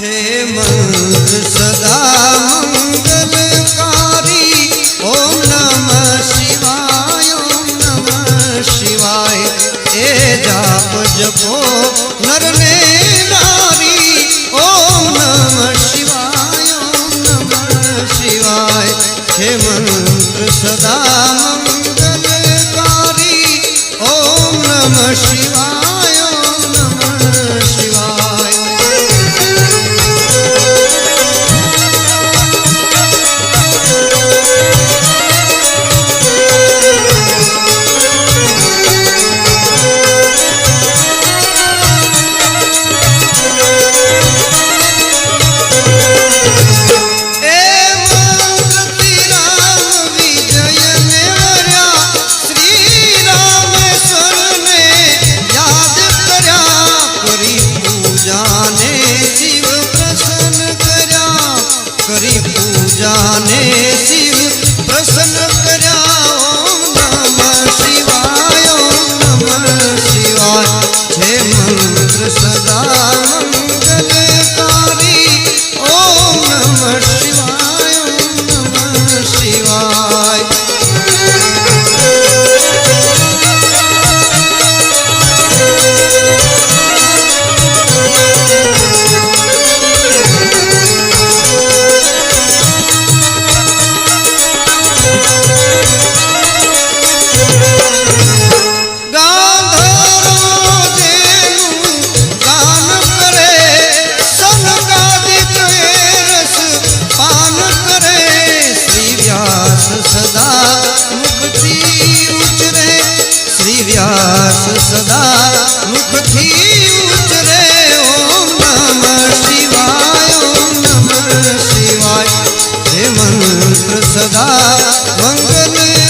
છે મંત્ર સદા મંગલકારી. ઓમ નમઃ શિવાય, ઓમ નમઃ શિવાય. એ જાપ જપો, નર ને નારી. ઓમ નમઃ શિવાય, ઓમ નમઃ શિવાય. છે મંત્ર સદા મંગલકારી. શિવાય. પૂજાને વ્યાસ સદા મુખથી ઉચરે ઓમ નમ શિવાય ઓમ નમ શિવાય. હે મંત્ર સદા મંગલકારી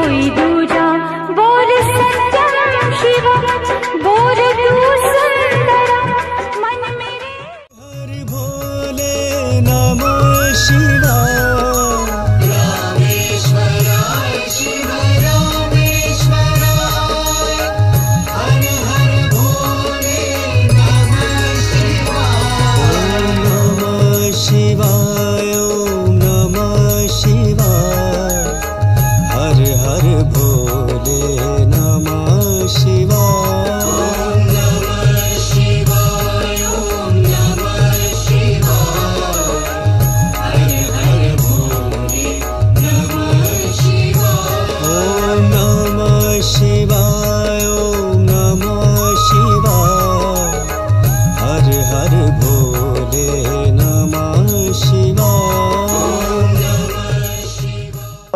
ওই দু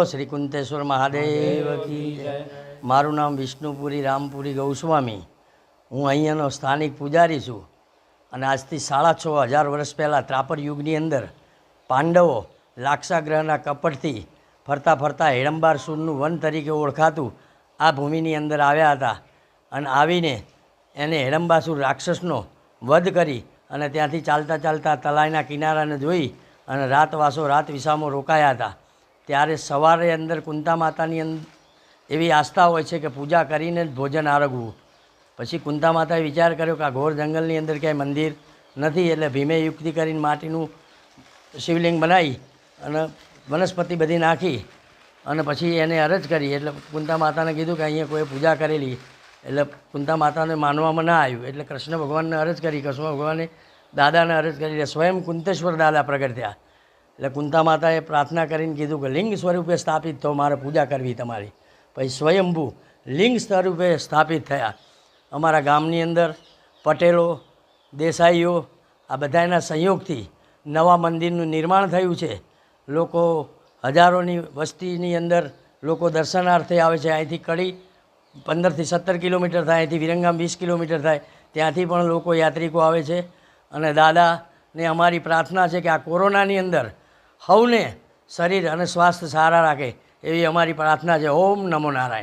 શ્રી કુંતેશ્વર મહાદેવ કી મારું નામ વિષ્ણુપુરી રામપુરી ગૌસ્વામી. હું અહીંયાનો સ્થાનિક પૂજારી છું. અને આજથી સાડા છ હજાર વર્ષ પહેલાં ત્રાપર યુગની અંદર પાંડવો લાક્ષાગ્રહના કપટથી ફરતા ફરતા હેડંબાર સૂરનું વન તરીકે ઓળખાતું આ ભૂમિની અંદર આવ્યા હતા. અને આવીને એને હેડંબાસુર રાક્ષસનો વધ કરી અને ત્યાંથી ચાલતા ચાલતા તલાઈના કિનારાને જોઈ અને રાતવાસો રાત વિસામો રોકાયા હતા. ત્યારે સવારે અંદર કુંતા માતાની અંદર એવી આસ્થા હોય છે કે પૂજા કરીને જ ભોજન આરગવું. પછી કુંતા માતાએ વિચાર કર્યો કે આ ઘોર જંગલની અંદર ક્યાંય મંદિર નથી એટલે ભીમે યુક્તિ કરીને માટીનું શિવલિંગ બનાવી અને વનસ્પતિ બધી નાખી અને પછી એને અરજ કરી એટલે કુંતા માતાને કીધું કે અહીંયા કોઈ પૂજા કરેલી એટલે કુંતા માતાને માનવામાં ના આવ્યું. એટલે કૃષ્ણ ભગવાનને અરજ કરી કૃષ્ણ ભગવાને દાદાને અરજ કરી એટલે સ્વયં કુંતેશ્વર દાદા પ્રગટ થયા. એટલે કુંતા માતાએ પ્રાર્થના કરીને કીધું કે લિંગ સ્વરૂપે સ્થાપિત તો મારે પૂજા કરવી તમારી. પછી સ્વયંભૂ લિંગ સ્વરૂપે સ્થાપિત થયા. અમારા ગામની અંદર પટેલો, દેસાઈઓ, આ બધાના સંયોગથી નવા મંદિરનું નિર્માણ થયું છે. લોકો હજારોની વસ્તીની અંદર લોકો દર્શનાર્થે આવે છે. અહીંથી કડી પંદરથી સત્તર કિલોમીટર થાય, અહીંથી વિરંગામ વીસ કિલોમીટર થાય. ત્યાંથી પણ લોકો યાત્રિકો આવે છે. અને દાદાને અમારી પ્રાર્થના છે કે આ કોરોનાની અંદર હવને શરીર અને સ્વાસ્થ્ય સારા રાખે એવી અમારી પ્રાર્થના છે. ઓમ નમો નારાયણ.